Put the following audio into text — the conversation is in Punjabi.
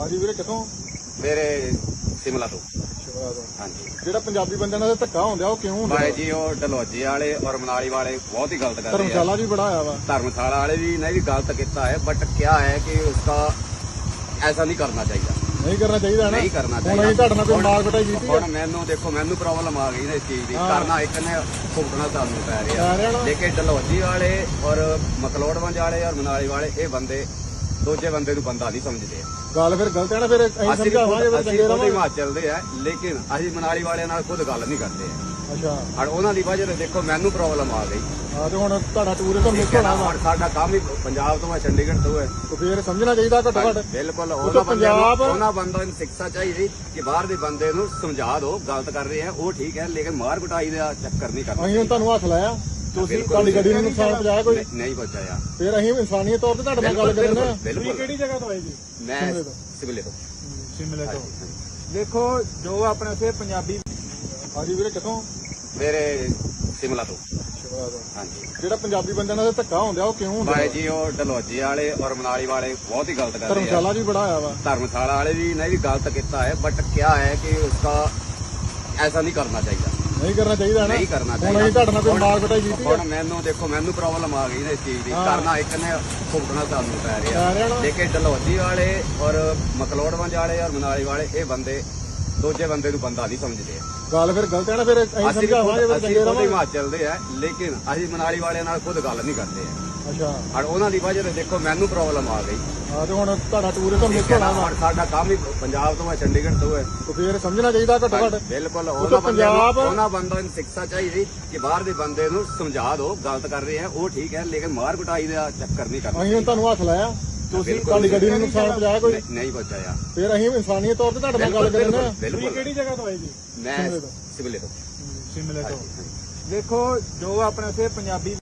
ਹਾਂਜੀ ਵੀਰੇ ਕਿੱਥੋਂ? ਮੇਰੇ ਸਿਮਲਾ ਤੋਂ। ਹਾਂਜੀ। ਜਿਹੜਾ ਪੰਜਾਬੀ ਬੰਦਿਆਂ ਨਾਲ ਧੱਕਾ ਹੁੰਦਾ ਉਹ ਕਿਉਂ ਹੁੰਦਾ? ਭਾਈ ਜੀ ਉਹ ਡਲੋਜੀ ਵਾਲੇ ਔਰ ਮਨਾਲੀ ਵਾਲੇ ਬਹੁਤ ਹੀ ਗਲਤ ਕਰ ਆ ਧਰਮਸ਼ਾਲਾ ਵੀ ਬੜਾ ਆਇਆ ਵਾ। ਧਰਮਸ਼ਾਲਾ ਵਾਲੇ ਵੀ ਨਹੀਂ ਗਲਤ ਕੀਤਾ ਹੈ ਬਟ ਕਿਆ ਹੈ ਕਿ ਉਸਕਾ ਐਸਾ ਨਹੀਂ ਕਰਨਾ ਚਾਹੀਦਾ। ਨਹੀਂ ਕਰਨਾ ਚਾਹੀਦਾ ਨਾ। ਨਹੀਂ ਕਰਨਾ ਹੁਣ ਅਸੀਂ ਤੁਹਾਡੇ ਨਾਲ ਕੋਈ ਮਾਰ ਕਟਾਈ ਹੁਣ ਮੈਨੂੰ ਦੇਖੋ ਮੈਨੂੰ ਪ੍ਰੋਬਲਮ ਆ ਗਈ ਨਾ ਇਸ ਚੀਜ਼ ਦੀ। ਕਰਨਾ ਇੱਕ ਨੇ ਭੁਗਤਣਾ ਸਾਨੂੰ ਪੈ ਰਿਹਾ। ਸਾਰਿਆਂ ਨੂੰ ਵਾਲੇ ਔਰ ਮਕਲੋੜਵੰਜ ਵਾਲੇ ਔਰ ਮਨਾਲੀ ਵਾਲੇ ਇਹ ਬੰਦੇ ਦੂਜੇ ਬੰਦੇ ਨੂੰ ਬੰਦਾ ਨਹੀਂ ਸਮਝਦੇ। ਗੱਲ ਫਿਰ ਗਲਤ ਹੈ ਨਾ ਫਿਰ ਅਸੀਂ ਅਸੀਂ ਸਮਝਾਵਾਂਗੇ ਫਿਰ ਚੰਗੇ ਖੁਦ ਰਹਾਂਗੇ ਹਿਮਾਚਲ ਦੇ ਆ ਲੇਕਿਨ ਅਸੀਂ ਮਨਾਲੀ ਵਾਲਿਆਂ ਨਾਲ ਖੁਦ ਗੱਲ ਨਹੀਂ ਕਰਦੇ। ਅੱਛਾ। ਔਰ ਉਹਨਾਂ ਦੀ ਵਜ੍ਹਾ ਤੋਂ ਦੇਖੋ ਮੈਨੂੰ ਪ੍ਰੋਬਲਮ ਆ ਗਈ। ਆ ਤੇ ਹੁਣ ਤੁਹਾਡਾ ਟੂਰਿਜ਼ਮ ਮਿਸ ਠੀਕ ਹੈ ਹੋਣਾ ਵਾ ਸਾਡਾ ਕੰਮ ਹੀ ਪੰਜਾਬ ਤੋਂ ਹੈ ਚੰਡੀਗੜ੍ਹ ਤੋਂ ਹੈ ਤੇ ਫਿਰ ਸਮਝਣਾ ਚਾਹੀਦਾ ਘੱਟੋ ਘੱਟ। ਬਿਲਕੁਲ ਉਹ ਉਹਨਾਂ ਤਾਂ ਬੰਦਿਆਂ ਨੂੰ ਪੰਜਾਬ- ਉਹਨਾਂ ਬੰਦਿਆਂ ਨੂੰ ਸਿੱਖਿਆ ਚਾਹੀਦੀ ਕਿ ਬਾਹਰ ਦੇ ਬੰਦੇ ਨੂੰ ਸਮਝਾ ਦਿਓ ਗਲਤ ਕਰ ਰਹੇ ਆ ਉਹ ਠੀਕ ਹੈ ਲੇਕਿਨ ਮਾਰ ਕੁਟਾਈ ਦਾ ਚੱਕਰ ਨਹੀਂ ਕਰਨਾ ਅਸੀਂ ਹੁਣ ਤੁਹਾਨੂੰ ਹੱਥ ਲਾਇਆ। ਤੁਸੀਂ ਤੁਹਾਡੀ ਗੱਡੀ ਨੂੰ ਨੁਕਸਾਨ ਪਹੁੰਚਾਇਆ ਕੋਈ? ਨਹੀਂ ਪਹੁੰਚਾਇਆ। ਫਿਰ ਅਸੀਂ ਇਨਸਾਨੀਅਤ ਤੌਰ ਤੇ ਤੁਹਾਡੇ ਨਾਲ ਗੱਲ ਕਰਨ। ਨਾ ਤੁਸੀਂ ਕਿਹੜੀ ਜਗ੍ਹਾ ਤੋਂ ਆਏ ਜੀ? ਮੈਂ ਸਿਮਲੇ ਤੋਂ। ਸਿਮਲੇ ਤੋਂ। ਦੇਖੋ ਜੋ ਆਪਣੇ ਉੱਥੇ ਪੰਜਾਬੀ ਹਾਂਜੀ ਵੀਰੇ ਕਿੱਥੋਂ? ਮੇਰੇ ਸਿਮਲਾ ਤੋਂ। ਹਾਂਜੀ। ਜਿਹੜਾ ਪੰਜਾਬੀ ਬੰਦਿਆਂ ਨਾਲ ਧੱਕਾ ਹੁੰਦਾ ਉਹ ਕਿਉਂ ਹੁੰਦਾ? ਭਾਈ ਜੀ ਉਹ ਡਲੋਜੀ ਵਾਲੇ ਔਰ ਮਨਾਲੀ ਵਾਲੇ ਬਹੁਤ ਹੀ ਗਲਤ ਕਰ ਆ ਧਰਮਸ਼ਾਲਾ ਵੀ ਬੜਾ ਆਇਆ ਵਾ। ਧਰਮਸ਼ਾਲਾ ਵਾਲੇ ਵੀ ਨਹੀਂ ਵੀ ਗਲਤ ਕੀਤਾ ਹੈ ਬਟ ਕਿਹਾ ਹੈ ਕਿ ਉਸਦਾ ਐਸਾ ਨਹੀਂ ਕਰਨਾ ਚਾਹੀਦਾ। ਨਹੀਂ ਕਰਨਾ ਚਾਹੀਦਾ ਨਾ। ਨਹੀਂ ਕਰਨਾ ਹੁਣ ਚਾਹੀਦਾ। ਅਸੀਂ ਤੁਹਾਡੇ ਨਾਲ ਕੋਈ ਹੁਣ- ਮਾਰ ਕਟਾਈ ਕੀਤੀ ਹੁਣ ਮੈਨੂੰ ਦੇਖੋ ਮੈਨੂੰ ਪ੍ਰੋਬਲਮ ਆ ਗਈ ਨਾ ਇਸ ਚੀਜ਼ ਦੀ। ਕਰਨਾ ਇੱਕ ਨੇ ਭੁਗਤਣਾ ਸਾਨੂੰ ਪੈ ਰਿਹਾ। ਲੇਕਿਨ ਡਲਹੌਜੀ ਵਾਲੇ ਔਰ ਮਕਲੋੜਵੰਜ ਵਾਲੇ ਔਰ ਮਨਾਲੀ ਵਾਲੇ ਇਹ ਬੰਦੇ ਦੂਜੇ ਬੰਦੇ ਨੂੰ ਬੰਦਾ ਨਹੀਂ ਸਮਝਦੇ। ਗੱਲ ਫਿਰ ਗਲਤ ਹੈ ਨਾ ਫਿਰ ਅਸੀਂ ਸਮਝਾਵਾਂਗੇ ਫਿਰ ਚੰਗੇ ਰਹਾਂਗੇ। ਹਿਮਾਚਲ ਦੇ ਆ ਲੇਕਿਨ ਅਸੀਂ ਮਨਾਲੀ ਵਾਲਿਆਂ ਨਾਲ ਖੁਦ ਗੱਲ ਨਹੀਂ ਕਰਦੇ। ਆ ਅੱਛਾ। ਔਰ ਉਹਨਾਂ ਦੀ ਵਜ੍ਹਾ ਤੋਂ ਦੇਖੋ ਮੈਨੂੰ ਪ੍ਰੋਬਲਮ ਆ ਗਈ। ਆ ਤੇ ਹੁਣ ਤੁਹਾਡਾ ਟੂਰਿਜ਼ਮ ਹੈ ਹੋਣਾ ਨਾ ਹੁਣ ਸਾਡਾ ਕੰਮ ਹੀ ਪੰਜਾਬ ਤੋਂ ਹੈ ਚੰਡੀਗੜ੍ਹ ਤੋਂ ਹੈ ਤੇ ਫਿਰ ਸਮਝਣਾ ਚਾਹੀਦਾ ਘੱਟੋ ਘੱਟ। ਬਿਲਕੁਲ ਤਾਂ ਉਹਨਾਂ ਬੰਦਿਆਂ ਨੂੰ ਉਹਨਾਂ ਬੰਦਿਆਂ ਨੂੰ ਸਿੱਖਿਆ ਚਾਹੀਦੀ ਕਿ ਬਾਹਰ ਦੇ ਬੰਦੇ ਨੂੰ ਸਮਝਾ ਦਿਓ ਗਲਤ ਕਰ ਰਹੇ ਆ ਉਹ ਠੀਕ ਹੈ ਲੇਕਿਨ ਮਾਰ ਕੁਟਾਈ ਦਾ ਚੱਕਰ ਨਹੀਂ ਕਰਨਾ ਅਸੀਂ ਹੁਣ ਤੁਹਾਨੂੰ ਹੱਥ ਲਾਇਆ। ਤੁਸੀਂ ਬਿਲਕੁਲ ਤੁਹਾਡੀ ਗੱਡੀ ਨੂੰ ਨੁਕਸਾਨ ਪਹੁੰਚਾਇਆ ਕੋਈ? ਨਹੀਂ- ਨਹੀਂ ਪਹੁੰਚਾਇਆ। ਫਿਰ ਅਸੀਂ ਇਨਸਾਨੀਅਤ ਤੌਰ ਤੇ ਤੁਹਾਡੇ ਨਾਲ ਗੱਲ ਬਿਲਕੁਲ, ਕਰਨੇ। ਬਿਲਕੁਲ। ਕਿਹੜੀ ਜਗ੍ਹਾ ਤੋਂ ਆਏ ਜੀ? ਮੈਂ ਸਿਮਲੇ ਤੋਂ। ਸਿਵਲੇ ਤੋਂ। ਸ਼ਿਮਲੇ ਹਾਂਜੀ। ਦੇਖੋ ਜੋ ਆਪਣੇ ਉੱਥੇ ਪੰਜਾਬੀ